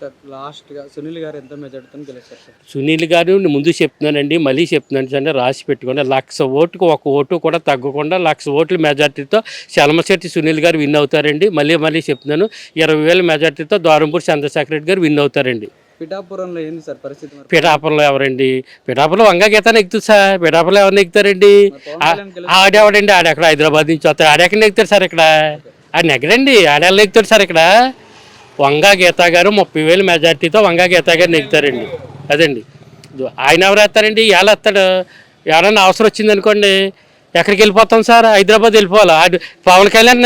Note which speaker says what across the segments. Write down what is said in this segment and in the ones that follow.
Speaker 1: Sir లాస్ట్గా సునీల్ గారు ఎంత మెజార్టీతో గెలుస్తారు సార్?
Speaker 2: సునీల్ గారు ముందు చెప్తున్నానండి మళ్ళీ చెప్తున్నాను అంటే రాసి పెట్టుకోండి. లక్ష ఓటుకు ఒక ఓటు కూడా తగ్గకుండా లక్ష ఓట్ల మెజార్టీతో చలమశెట్టి సునీల్ గారు విన్ అవుతారండి. మళ్ళీ మళ్ళీ చెప్తున్నాను ఇరవై వేల మెజార్టీతో ద్వారంపూడి చంద్రశేఖర రెడ్డి గారు విన్ అవుతారండి.
Speaker 1: పిఠాపురంలో ఏంది సార్ పరిస్థితి
Speaker 2: పిఠాపురంలో ఎవరండి? పిఠాపురంలో వంగా గీత నెక్కుతుంది సార్. పిఠాపురంలో ఎవరు నెక్కుతారండి
Speaker 1: మరి పవన్ కళ్యాణ్ గెలు-
Speaker 2: ఆడేవాడండి ఆడెక్కడ హైదరాబాద్ నుంచి వస్తాడు. ఆడెక్కడ నెక్కుతాడు సార్ ఇక్కడ? ఆడ నెగ్గడండి ఆడెళ్ళ నెక్కుతాడు సార్ ఇక్కడ. వంగా గీత గారు ముప్పై వేలు మెజార్టీతో వంగా గీతా గారు నెక్కుతారండి అదండి. ఆయన ఎవరు వేస్తారండి ఎలా వస్తాడు ఎవరన్నా అవసరం వచ్చింది అనుకోండి ఎక్కడికి వెళ్ళిపోతాం సార్? హైదరాబాద్ వెళ్ళిపోవాలి. ఆడు పవన్ కళ్యాణ్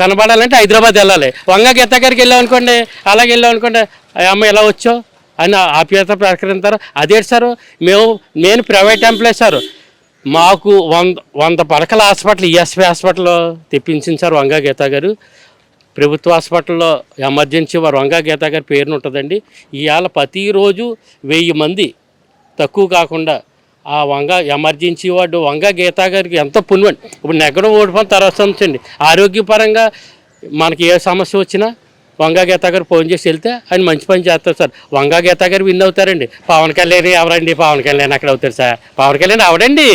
Speaker 2: కనబడాలంటే హైదరాబాద్ వెళ్ళాలి. వంగ గీత గారికి వెళ్ళాం అనుకోండి అలాగే వెళ్ళాం అనుకోండి అమ్మ ఎలా వచ్చావు? అని ఆప్యాయత ప్రకటిస్తారు అదే సార్? మేము నేను ప్రైవేట్ ఎంప్లాయ్ సార్. మాకు వంద వంద పడకల హాస్పిటల్ ఈఎస్పీ హాస్పిటల్ తెప్పించింది సార్ వంగ గీత గారు. ప్రభుత్వ హాస్పిటల్లో ఎమర్జెన్సీ వారు వంగా గీత గారి పేరున ఉంటుందండి. ఇవాళ ప్రతిరోజు వెయ్యి మంది తక్కువ కాకుండా ఆ వంగ ఎమర్జెన్సీ వార్డు వంగ గీతా గారికి ఎంతో పుణ్యమండి ఇప్పుడు నెగ్గడం ఓడిపోయిన తర్వాత ఉంచండి ఆరోగ్యపరంగా మనకి ఏ సమస్య వచ్చినా వంగా గీతా గారు ఫోన్ చేసి వెళ్తే ఆయన మంచి పని చేస్తారు సార్. వంగా గీతా గారు విన్ అవుతారండి. పవన్ కళ్యాణ్ ఎవరండి? పవన్ కళ్యాణ్ అక్కడ అవుతారు సార్? పవన్ కళ్యాణ్ అవడండి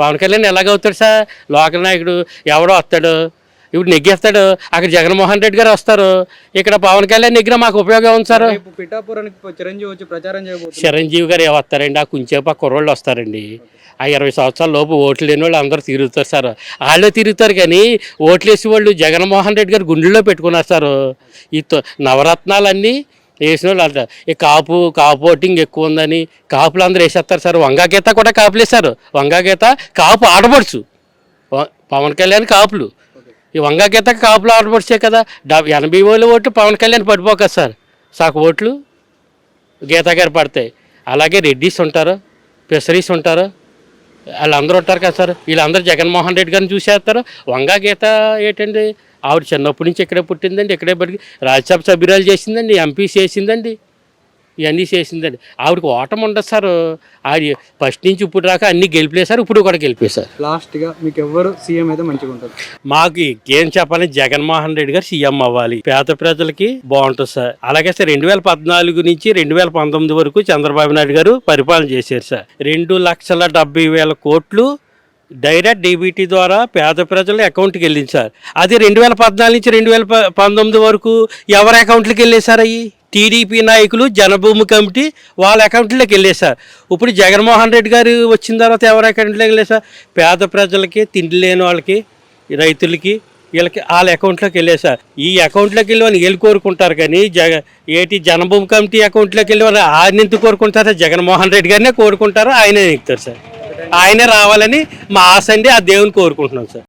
Speaker 2: పవన్ కళ్యాణ్ ఎలాగవుతాడు సార్? లోకల్ నాయకుడు ఎవడో వస్తాడు? ఇప్పుడు నెగ్గేస్తాడు. అక్కడ జగన్మోహన్ రెడ్డి గారు వస్తారు. ఇక్కడ పవన్ కళ్యాణ్ నెగ్గిన మాకు ఉపయోగం ఉంది సార్?
Speaker 1: పిఠాపురానికి చిరంజీవి వచ్చి ప్రచారం చేయబోతున్నారు.
Speaker 2: చిరంజీవి గారు వస్తారండి? ఆ కుంచేపు ఆ కుర్రోళ్ళు వస్తారండి. ఆ ఇరవై సంవత్సరాల లోపు ఓట్లు లేని వాళ్ళు అందరూ తిరుగుతారు సార్. వాళ్ళే తిరుగుతారు కానీ ఓట్లు వేసి వాళ్ళు జగన్మోహన్ రెడ్డి గారు గుండెల్లో పెట్టుకున్నారు సార్. ఈ నవరత్నాలన్నీ వేసిన వాళ్ళు అంటారు ఈ కాపు కాపు ఓటింగ్ ఎక్కువ ఉందని కాపులు అందరూ వేసేస్తారు సార్. వంగా గీత కూడా కాపులేశారు వంగా గీత కాపు ఆడపడుచు. పవన్ కళ్యాణ్ కాపులు. ఈ వంగగీత కాపులో కాపులు ఆడపడిచే కదా డబ్ ఎనభై వేలు ఓట్లు పవన్ కళ్యాణ్ పడిపోక సార్. సాకు ఓట్లు గీత గారు పడతాయి. అలాగే రెడ్డిస్ ఉంటారు పెసరీస్ ఉంటారు వాళ్ళందరూ ఉంటారు కదా సార్. వీళ్ళందరూ జగన్మోహన్ రెడ్డి గారిని చూసేస్తారు. వంగా గీత ఏంటండి? ఆవిడ చిన్నప్పటి నుంచి ఇక్కడే పుట్టిందండి ఇక్కడే బతికి రాజ్యసభ సభ్యురాలు చేసిందండి ఎంపీ చేసిందండి. ఇవన్నీ చేసిందండి. ఆవిడకి ఓటం ఉండదు సార్. ఆవిడ ఫస్ట్ నుంచి ఇప్పుడు దాకా అన్నీ గెలిపేశారు ఇప్పుడు కూడా గెలిపేశారు
Speaker 1: లాస్ట్గా మీకు ఎవరు సీఎం అయితే మంచిగా ఉంటుంది
Speaker 2: మాకు ఏం చెప్పాలి జగన్మోహన్ రెడ్డి గారు సీఎం అవ్వాలి. పేద ప్రజలకి బాగుంటుంది సార్. అలాగే సార్ రెండు వేల పద్నాలుగు నుంచి రెండు వేల పంతొమ్మిది వరకు చంద్రబాబు నాయుడు గారు పరిపాలన చేశారు సార్. రెండు లక్షల డెబ్బై వేల కోట్లు డైరెక్ట్ డీబీటీ ద్వారా పేద ప్రజల అకౌంట్కి వెళ్ళింది సార్. అది రెండు వేల పద్నాలుగు నుంచి రెండు వేల పంతొమ్మిది వరకు ఎవరి అకౌంట్లకి వెళ్ళేది సార్ అయ్యి టీడీపీ నాయకులు జనభూమి కమిటీ వాళ్ళ అకౌంట్లోకి వెళ్ళేశారు సార్. ఇప్పుడు జగన్మోహన్ రెడ్డి గారు వచ్చిన తర్వాత ఎవరి అకౌంట్లోకి వెళ్ళేశారు సార్? పేద ప్రజలకి తిండి లేని వాళ్ళకి రైతులకి వీళ్ళకి వాళ్ళ అకౌంట్లోకి వెళ్ళే సార్. ఈ అకౌంట్లోకి వెళ్ళి వాళ్ళు వీళ్ళు కోరుకుంటారు కానీ జగ ఏటి జనభూమి కమిటీ అకౌంట్లోకి వెళ్ళి వాళ్ళు ఆయన ఎందుకు కోరుకుంటారు? జగన్మోహన్ రెడ్డి గారినే కోరుకుంటారు ఆయనే ఎక్కుతారు సార్. ఆయనే రావాలని మా ఆశ అండి ఆ దేవుని కోరుకుంటున్నాం సార్.